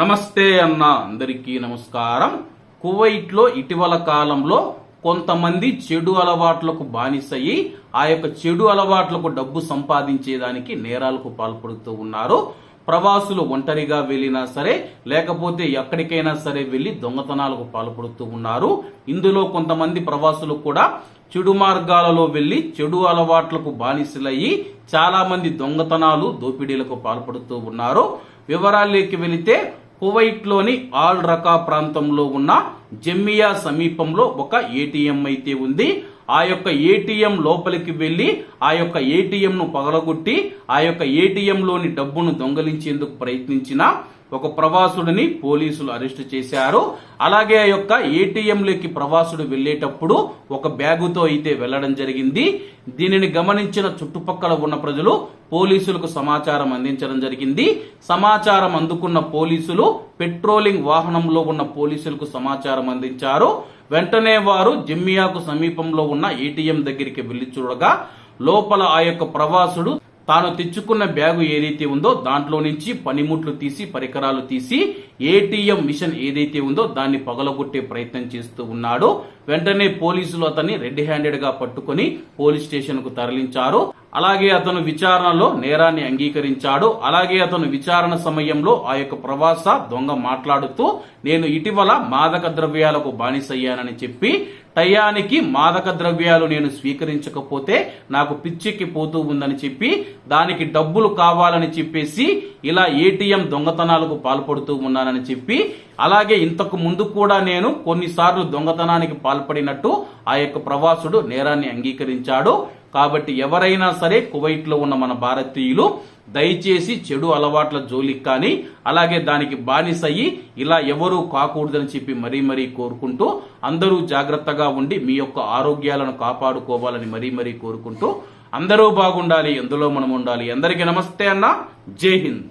నమస్తే అన్న అందరికీ నమస్కారం. కువైట్లో ఇటీవల కాలంలో కొంతమంది చెడు అలవాట్లకు బానిసయ్యి ఆ యొక్క చెడు అలవాట్లకు డబ్బు సంపాదించేదానికి నేరాలకు పాల్పడుతూ ఉన్నారు. ప్రవాసులు ఒంటరిగా వెళ్ళినా సరే లేకపోతే ఎక్కడికైనా సరే వెళ్ళి దొంగతనాలకు పాల్పడుతూ ఉన్నారు. ఇందులో కొంతమంది ప్రవాసులు కూడా చెడు మార్గాలలో వెళ్ళి చెడు అలవాట్లకు బానిసలయ్యి చాలా మంది దొంగతనాలు దోపిడీలకు పాల్పడుతూ ఉన్నారు. వివరాల్లోకి వెళితే కువైట్లోని ఆల్ రకా ప్రాంతంలో ఉన్న జమ్మియా సమీపంలో ఒక ఏటీఎం అయితే ఉంది. ఆ యొక్క ఏటీఎం లోపలికి వెళ్ళి ఆ యొక్క ఏటీఎంను పగలగొట్టి ఆ యొక్క ఏటీఎంలోని డబ్బును దొంగలించేందుకు ప్రయత్నించిన ఒక ప్రవాసుడిని పోలీసులు అరెస్ట్ చేశారు. అలాగే ఆ యొక్క ఏటీఎంలోకి ప్రవాసుడు వెళ్ళేటప్పుడు ఒక బ్యాగుతో అయితే వెళ్ళడం జరిగింది. దీనిని గమనించిన చుట్టుపక్కల ఉన్న ప్రజలు పోలీసులకు సమాచారం అందించడం జరిగింది. సమాచారం అందుకున్న పోలీసులు పెట్రోలింగ్ వాహనంలో ఉన్న పోలీసులకు సమాచారం అందించారు. వెంటనే వారు జిమ్మియాకు సమీపంలో ఉన్న ఏటీఎం దగ్గరికి వెళ్ళి చూడగా లోపల ఆ యొక్క ప్రవాసుడు తాను తెచ్చుకున్న బ్యాగు ఏదైతే ఉందో దాంట్లో నుంచి పనిముట్లు తీసి పరికరాలు తీసి ఏటీఎం మిషన్ ఏదైతే ఉందో దాన్ని పగలగొట్టే ప్రయత్నం చేస్తూ ఉన్నాడు. వెంటనే పోలీసులు అతన్ని రెడ్ హ్యాండెడ్గా పట్టుకొని పోలీస్ స్టేషన్కు తరలించారు. అలాగే అతను విచారణలో నేరాన్ని అంగీకరించాడు. అలాగే అతను విచారణ సమయంలో ఆ యొక్క ప్రవాస దొంగ మాట్లాడుతూ నేను ఇటీవల మాదక ద్రవ్యాలకు బానిసయ్యానని చెప్పి టయానికి మాదక ద్రవ్యాలు నేను స్వీకరించకపోతే నాకు పిచ్చెక్కి పోతూ ఉందని చెప్పి దానికి డబ్బులు కావాలని చెప్పేసి ఇలా ఏటీఎం దొంగతనాలకు పాల్పడుతూ ఉన్నానని చెప్పి అలాగే ఇంతకు ముందు కూడా నేను కొన్నిసార్లు దొంగతనానికి పాల్పడినట్టు ఆ యొక్క ప్రవాసుడు నేరాన్ని అంగీకరించాడు. కాబట్టి ఎవరైనా సరే కువైట్లో ఉన్న మన భారతీయులు దయచేసి చెడు అలవాట్ల జోలికి కానీ అలాగే దానికి బానిసయ్యి ఇలా ఎవరూ కాకూడదని చెప్పి మరీ మరీ కోరుకుంటూ అందరూ జాగ్రత్తగా ఉండి మీ యొక్క ఆరోగ్యాలను కాపాడుకోవాలని మరీ మరీ కోరుకుంటూ అందరూ బాగుండాలి ఎందులో మనం ఉండాలి. అందరికీ నమస్తే అన్న. జై హింద్.